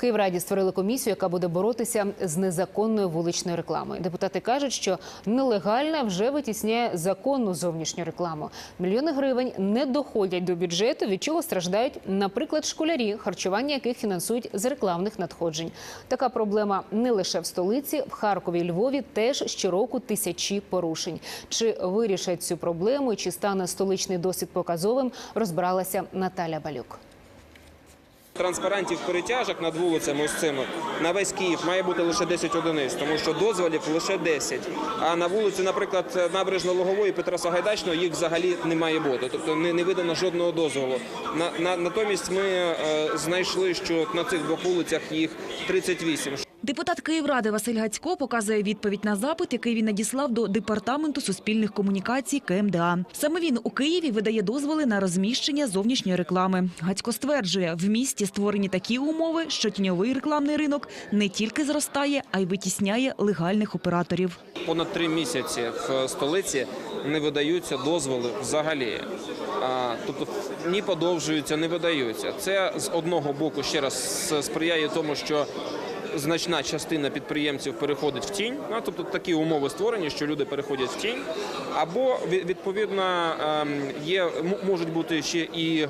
Київраді створили комісію, яка буде боротися з незаконною вуличною рекламою. Депутати кажуть, що нелегальна вже витісняє законну зовнішню рекламу. Мільйони гривень не доходять до бюджету, від чого страждають, наприклад, школярі, харчування яких фінансують з рекламних надходжень. Така проблема не лише в столиці, в Харкові Львові теж щороку тисячі порушень. Чи вирішать цю проблему чи стане столичний досвід показовим, розбиралася Наталя Балюк. Транспарантів перетяжок над вулицями ось цими на весь Київ має бути лише 10 одиниць, тому що дозволів лише 10. А на вулиці, наприклад, набережно-логової Петра Сагайдачного їх взагалі не має бути. Тобто не, не видано жодного дозволу. На, на, натомість ми е, знайшли, що на цих двох вулицях їх 38. Депутат Київради Василь Гацько показує відповідь на запит, який він надіслав до департаменту суспільних комунікацій КМДА. Саме він у Києві видає дозволи на розміщення зовнішньої реклами. Гацько стверджує, в місті створені такі умови, що тіньовий рекламний ринок не тільки зростає, а й витісняє легальних операторів. Понад три місяці в столиці не видаються дозволи взагалі. Тобто ні подовжуються, не видаються. Це з одного боку ще раз сприяє тому, що значна частина підприємців переходить в тінь. Ну, тобто такі умови створені, що люди переходять в тінь. Або відповідно ем, є можуть бути ще і е,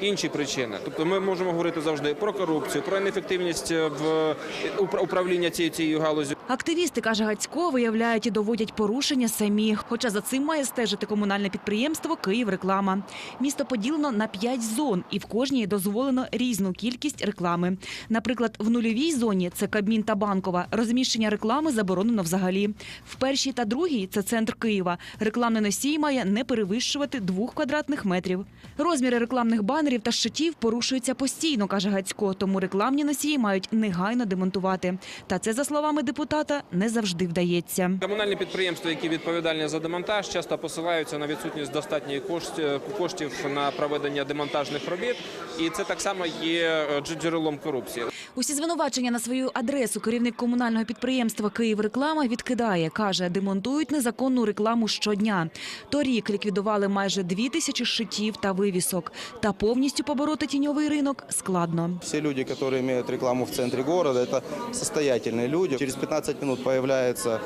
інші причини. Тобто ми можемо говорити завжди про корупцію, про неефективність в упра- управління цією цією галузю. Активісти, каже Гацько, виявляють і доводять порушення самі. Хоча за цим має стежити комунальне підприємство «Київреклама». Місто поділено на п'ять зон, і в кожній дозволено різну кількість реклами. Наприклад, в нульовій зоні це Кабмін та Банкова. Розміщення реклами заборонено взагалі. В першій та другій це центр Києва. Рекламний носій має не перевищувати двох квадратних метрів. Розміри рекламних банерів та щитів порушуються постійно, каже Гацько. Тому рекламні носії мають негайно демонтувати. Та це, за словами депутата, не завжди вдається. Комунальні підприємства, які відповідальні за демонтаж, часто посилаються на відсутність достатньої коштів, коштів на проведення демонтажних робіт, і це так само є е, дж- джерелом корупції. Усі звинувачення на свою адресу керівник комунального підприємства «Київреклама» відкидає. Каже, демонтують незаконну рекламу щодня. Торік ліквідували майже дві тисячі щитів та вивісок. Та повністю побороти тіньовий ринок складно. Все люди, которые имеют рекламу в центре города, это состоятельные люди. Через 15 минут появляются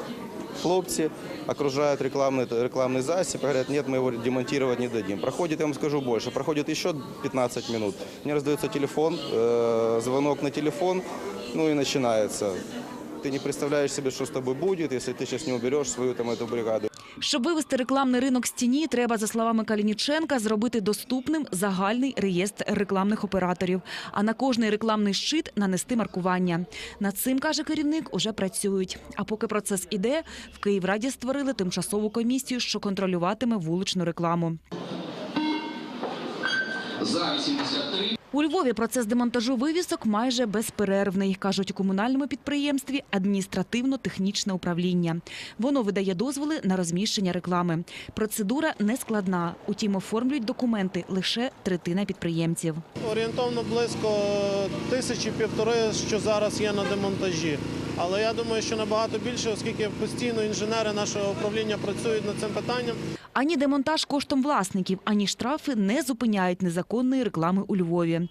хлопцы, окружают рекламный, рекламный засіб, говорят, нет, мы его демонтировать не дадим. Проходит, я вам скажу больше, проходит еще 15 минут. Мне раздается телефон, э, звонок на телефон, ну и начинается. Ты не представляешь себе, что с тобой будет, если ты сейчас не уберешь свою там эту бригаду. Щоб вивести рекламний ринок з тіні, треба, за словами Калініченка, зробити доступним загальний реєстр рекламних операторів, а на кожний рекламний щит нанести маркування. Над цим, каже керівник, уже працюють. А поки процес іде, в Київраді створили тимчасову комісію, що контролюватиме вуличну рекламу. За 83. У Львові процес демонтажу вивісок майже безперервний, кажуть у комунальному підприємстві адміністративно-технічне управління. Воно видає дозволи на розміщення реклами. Процедура не складна, утім оформлюють документи лише третина підприємців. Орієнтовно близько тисячі півтори, що зараз є на демонтажі. Але я думаю, що набагато більше, оскільки постійно інженери нашого управління працюють над цим питанням. Ані демонтаж коштом власників, ані штрафи не зупиняють незаконної реклами у Львові.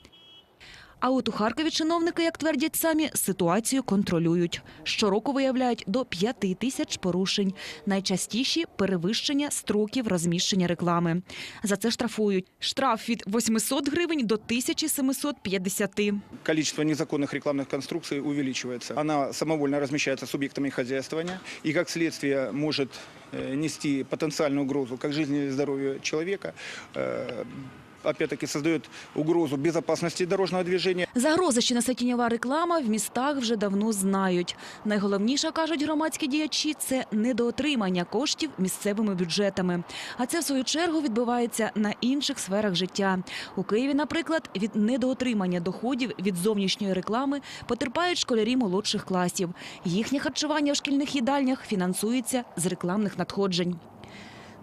А от у Харкові чиновники, як твердять самі, ситуацію контролюють. Щороку виявляють до п'яти тисяч порушень. Найчастіші – перевищення строків розміщення реклами. За це штрафують. Штраф від 800 гривень до 1750. количество незаконных рекламных конструкций увеличивается. Она самовольно размещается субъектами хозяйствования и, как следствие, может э, нести потенциальную угрозу как жизни и здоровью человека, э, опять-таки создает угрозу безопасности дорожного движения. Загрози, що несе тіньова реклама, в містах вже давно знають. Найголовніше, кажуть громадські діячі, це недоотримання коштів місцевими бюджетами. А це, в свою чергу, відбувається на інших сферах життя. У Києві, наприклад, від недоотримання доходів від зовнішньої реклами потерпають школярі молодших класів. Їхнє харчування в шкільних їдальнях фінансується з рекламних надходжень.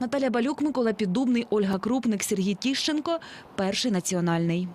Наталя Балюк, Микола Піддубний, Ольга Крупник, Сергій Тіщенко. Перший національний.